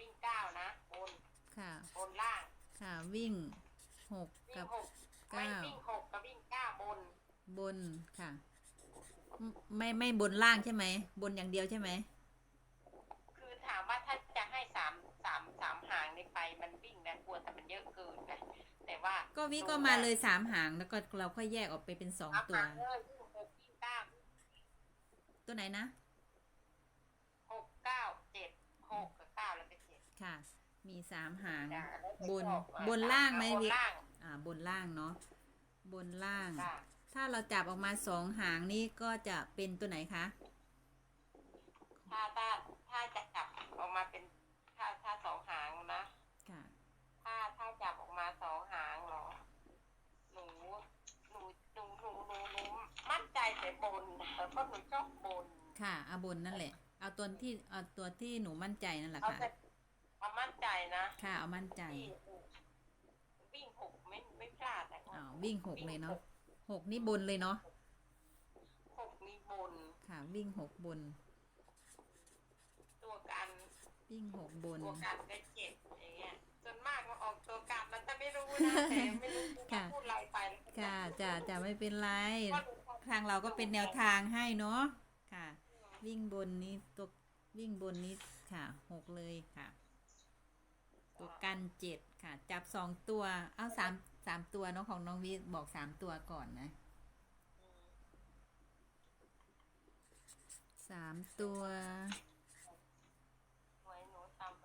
วิ่งเก้านะบนค่ะ บนล่างค่ะวิ่งหกวิ่กังบ หกไม่เก้าวิ่งหกกับวิ่งเก้าบน บนค่ะ ไม่ ไม่บนล่างใช่ไหม บนอย่างเดียวใช่ไหม คือถามว่าถ้าจะให้สามสามสามหางในไปมันวิ่งนะกลัวแต่มันเยอะเกินนะแต่ว่าก็วิก็มาเลยสามหางแล้วก็เราค่อยแยกออกไปเป็นสองเอาตัว หางเลยวิ่งหกวิ่งเก้าตัวไหนนะ หกเก้าเจ็ดหกกับเก้าแล้วก็เจ็ด ค่ะ มีสามหาง จ้ะแล้วแต่บนชอบอะบนล่างไหมบนวิล่างอ่า บนล่างเนาะบนล่างจ้ะถ้าเราจับออกมาสองหางนี่ก็จะเป็นตัวไหนคะ ถ้าถ้าถ้าจะจับออกมาเป็นถ้าถ้าสองหางนะ ค่ะ ถ้าถ้าจับออกมาสองหางเหรอ หนูหนูหนูหนูหนูหนูมั่นใจแต่บนเพราะหนูชอบบนค่ะเอาบนนั่นแหละ เอาตัวที่เอาตัวที่หนูมั่นใจนั่นแหละเอาค่ะ แต่เอามั่นใจนะ ค่ะเอามั่นใจ ที่วิ่งหกไม่ไม่พลาดนะอ้าววิ่งหกเลยเนาะหกนี่บนเลยเนาะ หกมีบน ค่ะ วิ่งหกบน ตัวกันวิ่งหกบน ตัวกันก็เจ็ดอย่างเงี้ยส่วนมากมาออกตัวกันมันจะไม่รู้นะแต่ไม่รู้จะค่ะ พูดอะไรไปแล้วก็ค่ะจะจะไม่เป็นไรก็รู้ว่ทางเราก็เป็นแนวทางให้เนาะ ค่ะ วิ่งบนนี้ตัววิ่งบนนี้ค่ะหกเลยค่ะ ตัวกันเจ็ดค่ะ จับสองตัว เอาสามสามตัวเนาะของน้องวิบอกสามตัวก่อนนะสามตัวไว้หนูทำไป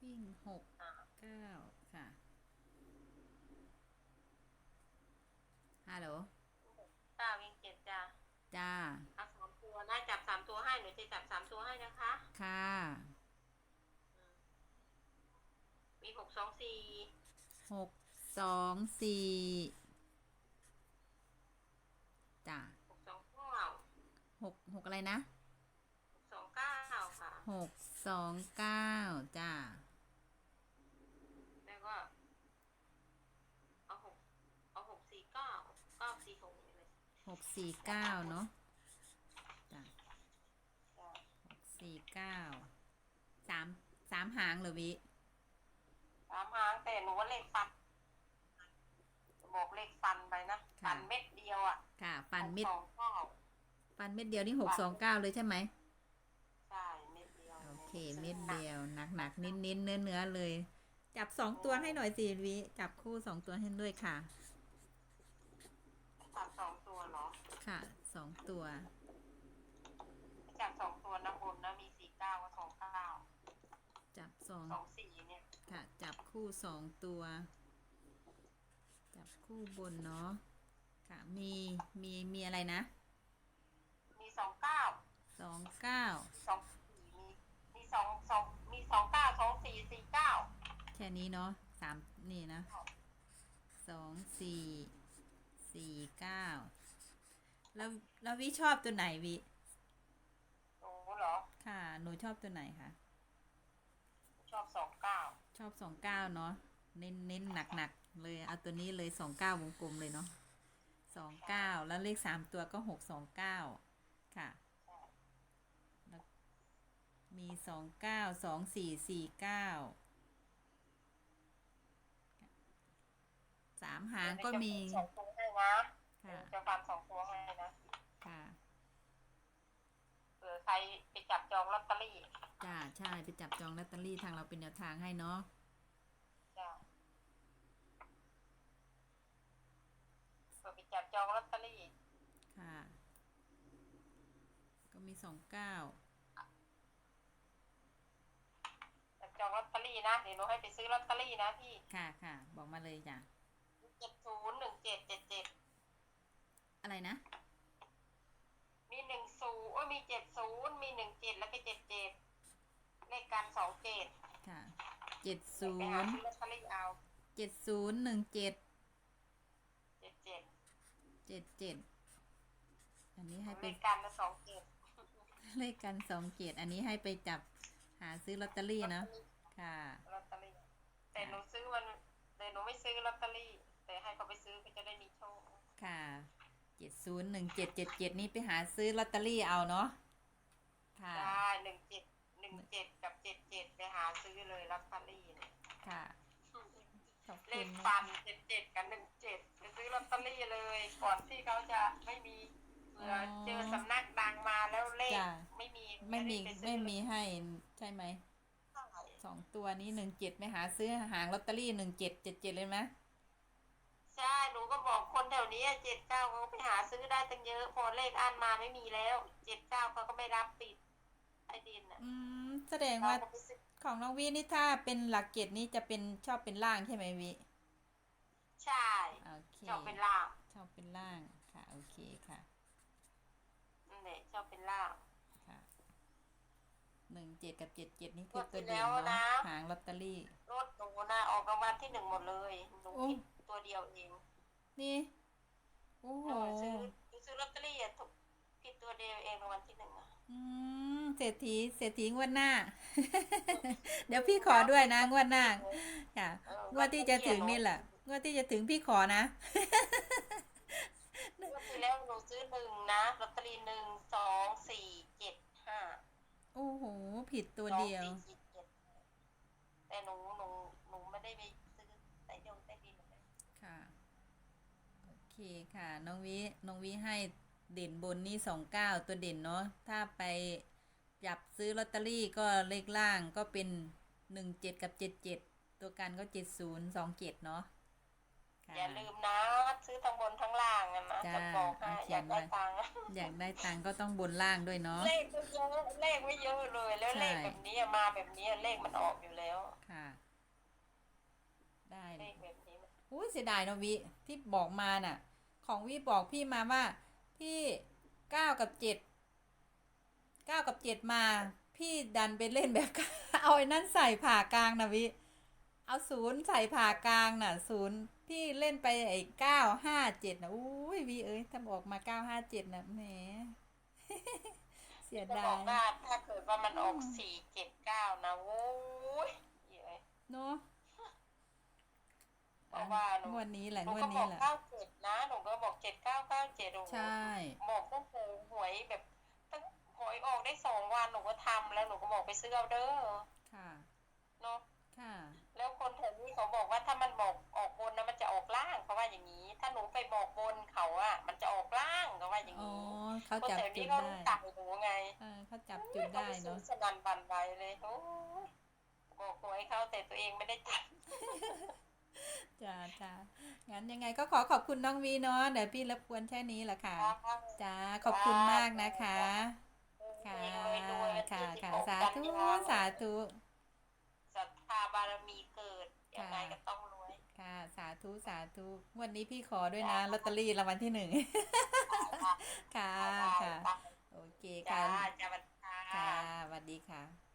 วิ่งหกเก้าค่ะ ฮัลโหลตาวิ่งเจ็ดจ้ะจ้าเอาสามตัวนะจับสามตัวให้หนูจะจับสามตัวให้นะคะ ค่ะอืมมีหกสองสี่หกสองสี่จ้าหกสองเก้าหกหกอะไรนะหกสองเก้าค่ะหกสองเก้าจ้า แล้วก็เอาหกเอาหกสี่เก้าเก้าสี่หกนี่เลย หกสี่เก้าเนาะจ้าจ้ะหกสี่เก้าสามสามหางเหรอวิสามหางแต่หนูว่าเลขฟันบอกเลขฟันไปนะฟันเม็ดเดียวอะค่ะ ฟันเม็ดหกสองเก้าฟันเม็ดเดียวนี่หกสองเก้าเลยใช่ไหมใช่เม็ดเดียวโอเค เม็ดเดียวหนักหนักๆเน้นเน้นเนื้อเนื้อๆเลย จับสองตัวให้หน่อยสิวิจับคู่สองตัวให้ด้วยค่ะ จับสองตัวเหรอ ค่ะสองตัวจับสองตัวนะบนนะมีสี่เก้ากับสองเก้าจับสองสองสี่เนี่ยค่ะ จับคู่สองตัว จับคู่บนเนาะค่ะมีมีมีอะไรนะ มีสองเก้าสองเก้าสองสี่มีมีสองสองมีสองเก้าสองสี่สี่เก้าแค่นี้เนาะสามนี่นะสองสี่สี่เก้า แล้วแล้ววิชอบตัวไหนวิหนูเหรอ ค่ะ หนูชอบตัวไหนคะ ชอบสองเก้า ชอบสองเก้าเนาะ เน้นเน้นหนักหนักๆเลย เอาตัวนี้เลยสองเก้าวงกลมเลยเนาะสองเก้า แล้วเลขสามตัวก็หกสองเก้า ค่ะแล้วมีสองเก้า สองสี่ สี่เก้า สามหางก็มีสองตัวให้นะ ค่ะ จะฟันสองตัวให้นะค่ะ เผื่อใครไปจับจองลอตเตอรี่จ้า ใช่ ไปจับจองลอตเตอรี่ทางเราเป็นแนวทางให้เนาะ จ้ะเผื่อไปจับจองลอตเตอรี่ ค่ะ ก็มีสองเก้าจับจองลอตเตอรี่นะ เดี๋ยวหนูให้ไปซื้อลอตเตอรี่นะพี่ ค่ะค่ะ บอกมาเลยจ้ะเจ็ดศูนย์หนึ่งเจ็ดเจ็ดเจ็ด อะไรนะ มีหนึ่งศูนย์โอ้ยมีเจ็ดศูนย์มีหนึ่งเจ็ดแล้วก็เจ็ดเจ็ดเลขการสองเจ็ดค่ะเจ็ดศูไปหานย์ซื้อลอตเตอรี่เอาเจ็ดศูนย์หนึ่งเจ็ดเจ็ดเจ็ดเจ็ดเจ็ดอันนี้ให้เลไปขการละสองเจ็ดเลขกันสองเจ็ดอันนี้ให้ไปจับหาซื้อลอตเตอรี่เนอะค่ะ ลอตเตอรี่แต่หนูซื้อวันแต่หนูไม่ซื้อลอตเตอรี่ แต่ให้เขาไปซื้อก็จะได้มีโชคค่ะ เจ็ดศูนย์หนึ่งเจ็ดเจ็ดเจ็ดนี่ไปหาซื้อลอตเตอรี่เอาเนาะค่ะได้หนึ่งเจ็ดหนึ่งเจ็ดกับเจ็ดเจ็ดไปหาซื้อเลยลอตเตอรี่เนี่ยค่ะขอบเลคุณขนะฟันเจ็ดเจ็ดกับหนึ่งเจ็ดไปซื้อลอตเตอรี่เลย ก่อนที่เขาจะไม่มีเผื่อเจอสำนักดังมาแล้วเลขจ้ะไม่มีไม่มีด้ปซื้ไม่อมีให้ใช่ไหมใช่สองตัวนี้หนึ่งเจ็ดไม่หาซื้อหางลอตเตอรี่หนึ่งเจ็ดเจ็ดเจ็ดเลยไหม ใช่หนูก็บอกค นแถวนี้เจ็ดเก้าเขาไปหาซื้อได้ตั้งเยอะ พอเลขอันมาไม่มีแล้วเจ็ดเก้าเขาก็ไม่รับปิดไอ้ดินอะอืมแสดงว่าเราก็ไปซื้อของน้องวินี่ถ้าเป็นหลักเกตนี่จะเป็นชอบเป็นล่างใช่ไหมวิใช่โอเคชอบเป็นล่างชอบเป็นล่างค่ะโอเคค่ะนั่นแหละชอบเป็นล่าง ค่ะหนึ่งเจ็ดกับเจ็ดเจ็ดนี่งคือวดตัวที่เด่แล้นวเนาะนะหางลอตเตอรี่ รถหนูนะออกรางวัลที่หนึ่งหมดเลยหนูโอ้คิดตัวเดียวเองนี่โอ้โหหนูซื้อหนูซื้อลอตเตอรี่อะถูกผิดตัวเดียวเองรางวัลที่หนึ่งอะอืมเศรษฐีเศรษฐีงวดหน้า เดี๋ยวพี่ขอด้วยนะงวดหน้าค่ะเอองวดที่จะถึงนี่แหละงวดที่จะถึงพี่ขอนะงวดที่แล้วหนูซื้อหนึ่งนะลอตเตอรี่หนึ่งสองสี่เจ็ดห้าโอ้โหผิดตัวสองเดียวสี่เจ็ดแต่หนูหนูหนูไม่ได้ไปซื้อใต้ดงใต้ดินเลย ค่ะ โอเคค่ะ น้องวิ น้องวิให้เด่นบนนี่สองเก้าตัวเด่นเนาะ ถ้าไปจับซื้อลอตเตอรี่ก็เลขล่างก็เป็นหนึ่งเจ็ดกับเจ็ดเจ็ดตัวกันก็เจ็ดศูนย์สองเจ็ดเนาะค่ะอย่าลืมนะซื้อทั้งบนทั้งล่างอะนะจ้าจะบอกให้เอาเขีอยยานกได้ไว้ตังค์อยากได้ตังค์ก็ต้องบนล่างด้วยเนาะเลขไม่เยอะเลขไม่เยอะเลยแล้วใช่เลขแบบนี้อะมาแบบนี้อะเลขมันออกอยู่แล้วค่ะ ได้เลเลยขแบบนี้มันอุ้ยเสียดายเนอะวิที่บอกมาน่ะ ของวิบอกพี่มาว่า พี่เก้ากับเจ็ดเก้ากับเจ็ดมา พี่ดันไปเล่นแบบ เอาไอ้นั่นใส่ผ่ากลางนะวิเอาศูนย์ใส่ผ่ากลางน่ะศูนย์พี่เล่นไปไอ้เก้าห้าเจ็ดนะอุ้ยวิเอ้ยถ้าบอกมาเก้าห้าเจ็ดนะแหมเสียจะดาบอกยว่าถ้าเกิดว่ามันออกอืมสี่เจ็ดเก้านะโว้ยเย้ยเนาะ เพราะว่าหนูงวดนี้แหละหนูงวก็ดบนี้อกแหละ เก้าเจ็ดนะหนูก็บอกเจ็ดเก้าเก้าเจ็ดโอ้โหใช่ บอกตั้งแต่หวยแบบตั้งหวยออกได้สองวันหนูก็ทำแล้วหนูก็บอกไปซื้อเอาเด้อค่ะ เนาะค่ะ แล้วคนแถวนี้เขาบอกว่าถ้ามันบอกออกบนนะมันจะออกล่างเขาว่าอย่างนี้ ถ้าหนูไปบอกบนเขาอะมันจะออกล่างเขาว่าอย่างอ๋อ นี้เขาคนจับแถวจุนี้ดเขาได้รู้จักหนูไง เออเขาจับจุดได้เนาะ สนันบันไวเลยโอ้ยบอกหวยเขาแต่ตัวเองไม่ได้จับ จ้าจ้างั้นยังไงก็ขอขอบคุณน้องวีเนาะเดี๋ยวพี่รบกวนแค่นี้แหละค่ะจ้าขอบคุณมากนะคะ ค่ะค่ะค่ะสาธุสาธุศรัทธาบารมีเกิดยังไงก็ต้องรวยค่ะ สาธุสาธุวันนี้พี่ขอด้วยนะลอตเตอรี่รางวัลที่หนึ่งค่ะค่ะโอเคจ้าค่ะจ้าบันทาค่ะสวัสดีค่ะ